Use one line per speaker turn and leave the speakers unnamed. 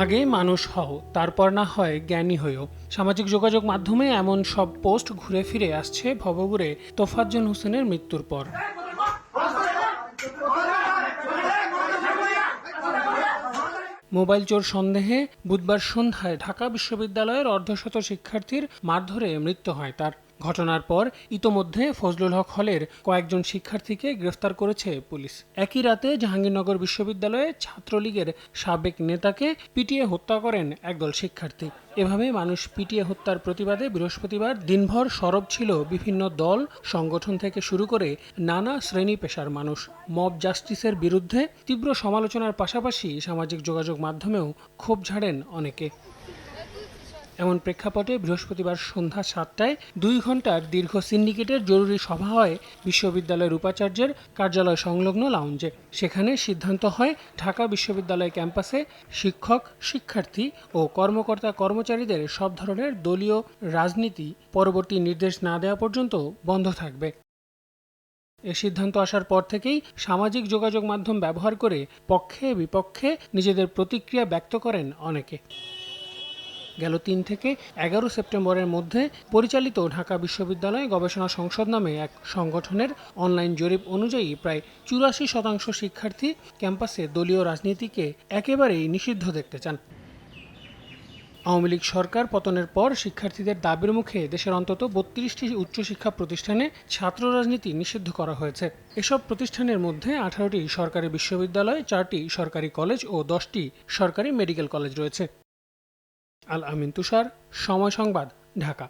আগে মানুষ হও, তারপর না হয় জ্ঞানী হয়েও সামাজিক যোগাযোগ মাধ্যমে এমন সব পোস্ট ঘুরে ফিরে আসছে ভবঘুরে তোফাজ্জন হোসেনের মৃত্যুর পর। মোবাইল চোর সন্দেহে বুধবার সন্ধ্যায় ঢাকা বিশ্ববিদ্যালয়ের অর্ধশত শিক্ষার্থীর মারধরে মৃত্যু হয় তার। ঘটনার পর ইতোমধ্যে ফজলুল হক হলের কয়েকজন শিক্ষার্থীকে গ্রেফতার করেছে পুলিশ। একই রাতে জাহাঙ্গীরনগর বিশ্ববিদ্যালয়ে ছাত্রলীগের সাবেক নেতাকে পিটিয়ে হত্যা করেন একদল শিক্ষার্থী। এভাবে মানুষ পিটিয়ে হত্যার প্রতিবাদে বৃহস্পতিবার দিনভর সরব ছিল বিভিন্ন দল, সংগঠন থেকে শুরু করে নানা শ্রেণি পেশার মানুষ। মব জাস্টিসের বিরুদ্ধে তীব্র সমালোচনার পাশাপাশি সামাজিক যোগাযোগ মাধ্যমেও ক্ষোভ ঝাড়েন অনেকে। এমন প্রেক্ষাপটে বৃহস্পতিবার সন্ধ্যা সাতটায় দুই ঘণ্টার দীর্ঘ সিন্ডিকেটের জরুরি সভা হয় বিশ্ববিদ্যালয়ের উপাচার্যের কার্যালয় সংলগ্ন লাউঞ্জে। সেখানে সিদ্ধান্ত হয় ঢাকা বিশ্ববিদ্যালয় ক্যাম্পাসে শিক্ষক, শিক্ষার্থী ও কর্মকর্তা কর্মচারীদের সব ধরনের দলীয় রাজনীতি পরবর্তী নির্দেশ না দেওয়া পর্যন্ত বন্ধ থাকবে। এ সিদ্ধান্ত আসার পর থেকেই সামাজিক যোগাযোগ মাধ্যম ব্যবহার করে পক্ষে বিপক্ষে নিজেদের প্রতিক্রিয়া ব্যক্ত করেন অনেকে। গেল তিন থেকে এগারো সেপ্টেম্বরের মধ্যে পরিচালিত ঢাকা বিশ্ববিদ্যালয় গবেষণা সংসদ নামে এক সংগঠনের অনলাইন জরিপ অনুযায়ী প্রায় চুরাশি শতাংশ শিক্ষার্থী ক্যাম্পাসে দলীয় রাজনীতিকে একেবারেই নিষিদ্ধ দেখতে চান। আওয়ামী লীগ সরকার পতনের পর শিক্ষার্থীদের দাবির মুখে দেশের অন্তত বত্রিশটি উচ্চশিক্ষা প্রতিষ্ঠানে ছাত্র রাজনীতি নিষিদ্ধ করা হয়েছে। এসব প্রতিষ্ঠানের মধ্যে আঠারোটি সরকারি বিশ্ববিদ্যালয়, চারটি সরকারি কলেজ ও দশটি সরকারি মেডিকেল কলেজ রয়েছে। আল আমিন তুষার সময় সংবাদ ঢাকা।